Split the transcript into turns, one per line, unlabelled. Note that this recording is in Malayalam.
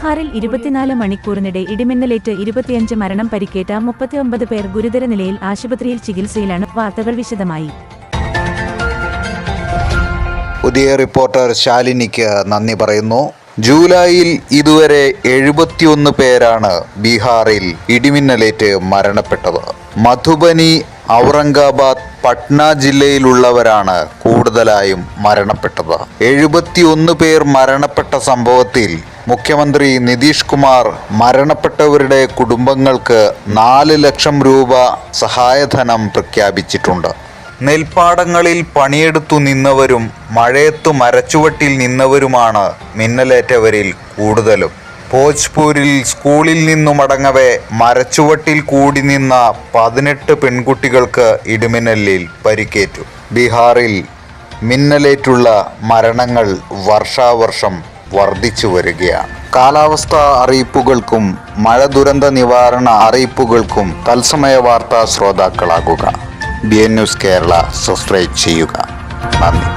ബീഹാറിൽ ഇരുപത്തിനാല് മണിക്കൂറിനിടെ ഇടിമിന്നലേറ്റ് ഇരുപത്തിയഞ്ച് മരണം പരിക്കേറ്റ മുപ്പത്തിയൊമ്പത് പേർ ഗുരുതര നിലയിൽ ആശുപത്രിയിൽ ചികിത്സയിലാണ് വാർത്തകൾ വിശദമായി.
പുതിയ റിപ്പോർട്ടർ ശാലിനിക്ക് നന്ദി പറയുന്നു. ജൂലൈയിൽ ഇതുവരെ എഴുപത്തിയൊന്ന് പേരാണ് ബീഹാറിൽ ഇടിമിന്നലേറ്റ് മരണപ്പെട്ടത്. മധുബനി ഔറംഗാബാദ് പട്ന ജില്ലയിലുള്ളവരാണ് കൂടുതലായും മരണപ്പെട്ടത്. എഴുപത്തിയൊന്ന് പേർ മരണപ്പെട്ട സംഭവത്തിൽ മുഖ്യമന്ത്രി നിതീഷ് കുമാർ മരണപ്പെട്ടവരുടെ കുടുംബങ്ങൾക്ക് നാല് ലക്ഷം രൂപ സഹായധനം പ്രഖ്യാപിച്ചിട്ടുണ്ട്. നെൽപ്പാടങ്ങളിൽ പണിയെടുത്തു നിന്നവരും മഴയത്തു മരച്ചുവട്ടിൽ നിന്നവരുമാണ് മിന്നലേറ്റവരിൽ കൂടുതലും. ഭോജ്പൂരിൽ സ്കൂളിൽ നിന്നു മടങ്ങവെ മരച്ചുവട്ടിൽ കൂടി നിന്ന പതിനെട്ട് പെൺകുട്ടികൾക്ക് ഇടിമിന്നലിൽ പരിക്കേറ്റു. ബീഹാറിൽ മിന്നലേറ്റുള്ള മരണങ്ങൾ വർഷാവർഷം വർദ്ധിച്ചു വരികയാണ്. കാലാവസ്ഥാ അറിയിപ്പുകൾക്കും മഴ ദുരന്ത നിവാരണ അറിയിപ്പുകൾക്കും തത്സമയ വാർത്താ ശ്രോതാക്കളാകുക. B N news Kerala subscribe ചെയ്യുക. നന്ദി.